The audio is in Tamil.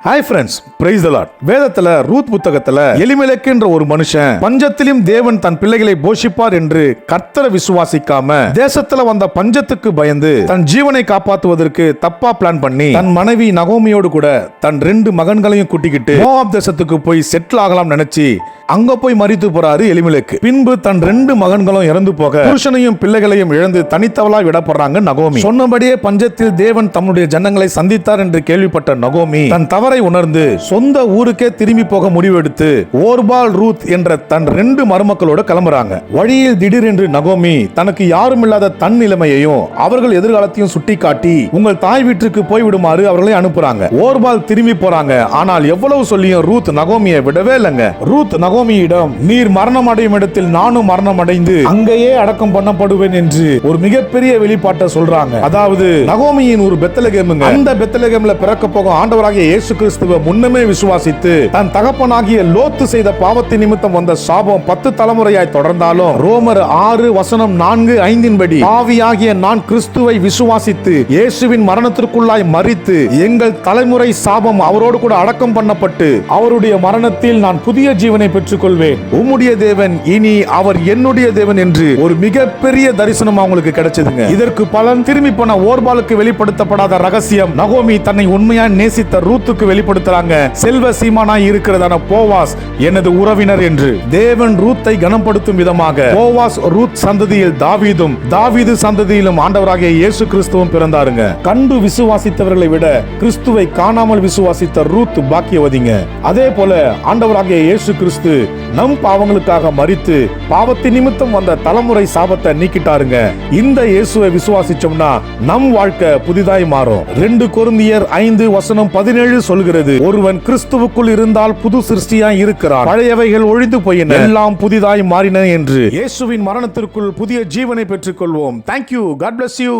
ஹாய் ஃப்ரெண்ட்ஸ் பிரைஸ் தலாட் வேதத்துல ரூத் புத்தகத்துல எலிமலைக்குன்ற ஒரு மனுஷன் பஞ்சத்திலும் தேவன் தன் பிள்ளைகளை போஷிப்பார் என்று கர்த்தரை விசுவாசிக்காம தேசத்துல வந்த பஞ்சத்துக்கு பயந்து தன் ஜீவனை காப்பாத்துவதற்கு தப்பா பிளான் பண்ணி தன் மனைவி நகோமியோடு கூட தன் ரெண்டு மகன்களையும் கூட்டிக்கிட்டு மோவாப் தேசத்துக்கு போய் செட்டில் ஆகலாம் நினைச்சு அங்க போய் மறித்து போறாரு எலிமிலக்கு. பின்பு தன் ரெண்டு மகன்களும் இறந்து போக புருஷனையும் பிள்ளைகளையும் இழந்து தனித்தவளா விடப்படுறாங்க நகோமி. சொன்னபடியே பஞ்சத்தில் தேவன் தம்முடைய ஜனங்களை சந்தித்தார் என்று கேள்விப்பட்ட நகோமி தன் தவறை உணர்ந்து சொந்த ஊருக்கே திரும்பி போக முடிவெடுத்து ஓர்பால் ரூத் என்ற தன் ரெண்டு மருமக்களோட கிளம்புறாங்க. வழியில் திடீரென்று நகோமி தனக்கு யாரும் இல்லாத தன் நிலைமையையும் அவர்கள் எதிர்காலத்தையும் சுட்டிக்காட்டி உங்கள் தாய் வீட்டுக்கு போய் விடுமாறு அவர்களை அனுப்புறாங்க. ஓர்பால் திரும்பி போறாங்க. ஆனால் எவ்வளவு சொல்லியும் ரூத் நகோமியை விடவே இல்லைங்க. ரூத் நகோ நகோமியிடம் நீர் மரணம் அடையும் இடத்தில் நானும் மரணம் அடைந்து அங்கேயே அடக்கம் பண்ணப்படுவேன் என்று ஒரு மிகப்பெரிய வெளிப்பாட்டை சொல்றாங்க. அதாவது நகோமியின் ஒரு பெத்தலகேமுங்க அந்த பெத்தலகேம்ல பிறக்க போகும் ஆண்டவராகிய இயேசு கிறிஸ்துவ முன்னமே விசுவாசித்து தன் தகப்பனாகிய லோத்து செய்த பாவத்தின் நிமித்தம் வந்த சாபம் பத்து தலைமுறையாய் தொடர்ந்தாலும் ரோமர் ஆறு வசனம் நான்கு ஐந்தின்படி ஆவியாகிய நான் கிறிஸ்துவை விசுவாசித்து இயேசுவின் மரணத்திற்குள்ளாய் மறித்து எங்கள் தலைமுறை சாபம் அவரோடு கூட அடக்கம் பண்ணப்பட்டு அவருடைய மரணத்தில் நான் புதிய ஜீவனை பெற்றுக்கொள்வேன் உம்முடைய தேவன் இனி அவர் என்னுடைய தேவன் என்று ஒரு மிகப்பெரிய தரிசனம் அவங்களுக்கு கிடைச்சதுங்க. இதற்கு பலன் திரும்பி போன ஓர்பாலுக்கு வெளிப்படுத்தப்படாத ரகசியம் நகோமி தன்னை உண்மையா நேசித்த ரூத்துக்கு வெளிப்படுத்துறாங்க. செல்வ சீமானாய் இருக்கிறதான போவாஸ் எனது உறவினர் என்று. தேவன் ரூத்தை கனப்படுத்தும் விதமாக போவாஸ் ரூத் சந்ததியில் தாவீதும் தாவீது சந்ததியிலும் ஆண்டவராகிய இயேசு கிறிஸ்துவும் பிறந்தாருங்க. கண்டு விசுவாசித்தவர்களை விட கிறிஸ்துவை காணாமல் விசுவாசித்த ரூத் பாக்கியவதிங்க. அதே போல ஆண்டவராகிய இயேசு கிறிஸ்து நம் பாவங்களுக்காக மறித்து பாவத்தின் நிமித்தம் வந்த தலைமுறை சாபத்தை நீக்கிட்டாருங்க. இந்த இயேசுவை விசுவாசிச்சோம்னா நம் வாழ்க்கை புதிதாய் மாறும். ரெண்டு கொருந்தியர் ஐந்து வசனம் பதினேழு சொல்கிறது ஒருவன் கிறிஸ்துவுக்குள் இருந்தால் புது சிருஷ்டியாய் இருக்கிறான். பழையவைகள் ஒழிந்து போயின. எல்லாம் புதிதாய் மாறின என்று. இயேசுவின் மரணத்திற்குள் புதிய ஜீவனை பெற்றுக்கொள்வோம். Thank you God bless you